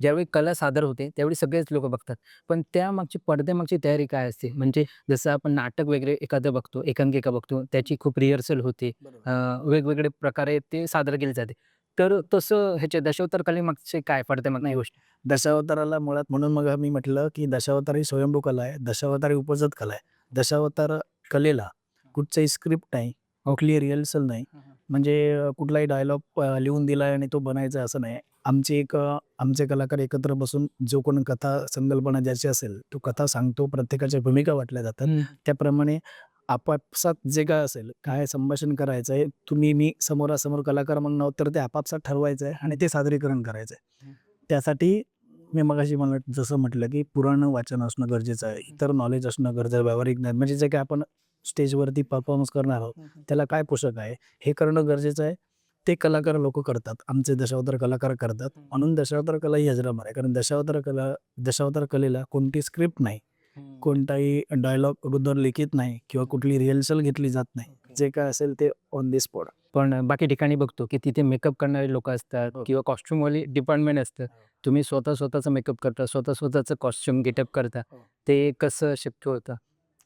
ज्यावेळी कला सादर होते त्यावेळी सगळेच लोक बघतात. पण त्यामागची पडद्यामागची तयारी काय असते? म्हणजे जसं आपण नाटक वगैरे एखादं बघतो एकांकिका बघतो त्याची खूप रिहर्सल होते. वेगवेगळे प्रकारे ते सादर केले जाते. तर तसं ह्याच्या दशावतार कलेमागचे काय पडद्यामागची गोष्ट? दशावताराला मुळात म्हणून मग मी म्हटलं की दशावतार ही स्वयंभू कला आहे दशावतार ही उपजत कला आहे. दशावतार कलेला कुठचंही स्क्रिप्ट नाही कुठली रिहर्सल नाही म्हणजे कुठलाही डायलॉग लिहून दिलाय आणि तो बनायचा असं नाही. आमची एक आमचे कलाकार एकत्र बसून जो कोण कथा संकल्पना ज्याची असेल तो कथा सांगतो प्रत्येकाच्या भूमिका वाटल्या जातात. त्याप्रमाणे आपापसात जे काय असेल काय संभाषण करायचं आहे तुम्ही मी समोरासमोर कलाकार म्हणून आहोत तर ते आपापसात ठरवायचं आहे आणि ते सादरीकरण करायचं आहे त्यासाठी मी मगाशी मला जसं म्हटलं की पुराण वाचन असणं गरजेचं आहे इतर नॉलेज असणं गरजेचं व्यावहारिक ज्ञान म्हणजे जे काय आपण स्टेजवरती परफॉर्मन्स करणार आहोत. त्याला काय पोषक आहे? हे करणं गरजेचं आहे. ते कलाकार लोक करतात. आमचे दशावतार कलाकार करतात. म्हणून दशावतार कला ही अजरामर आहे. कारण दशावतार कला दशावतार कलेला कोणती स्क्रिप्ट नाही. कोणताही डायलॉग अगोदर लिखित नाही किंवा कुठली रिहर्सल घेतली जात नाही. जे काय असेल ते ऑन दी स्पॉट पण बाकी ठिकाणी बघतो की तिथे मेकअप करणारे लोक असतात हो. किंवा कॉस्ट्युमवाली डिपार्टमेंट असतं. तुम्ही स्वतः स्वतःचा मेकअप करता स्वतः स्वतःचं कॉस्ट्युम गेटअप करता. हो. ते कसं शक्य होतं?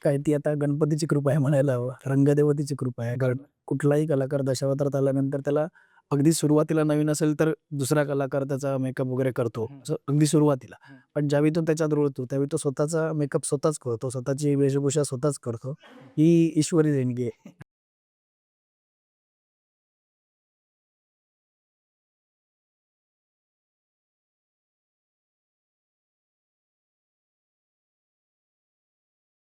काय ती आता गणपतीची कृपा आहे म्हणायला हवं. रंगदेवतेची कृपा आहे. कारण कुठलाही कलाकार दशावतारात आल्यानंतर त्याला अगदी सुरुवातीला नवीन असेल तर दुसरा कलाकार त्याचा मेकअप वगैरे करतो. अगदी सुरुवातीला. पण ज्यावेळी तो त्याच्यात रुळतो त्यावेळी तो स्वतःचा मेकअप स्वतःच करतो. स्वतःची वेशभूषा स्वतःच करतो. ही ईश्वरी देणगी आहे.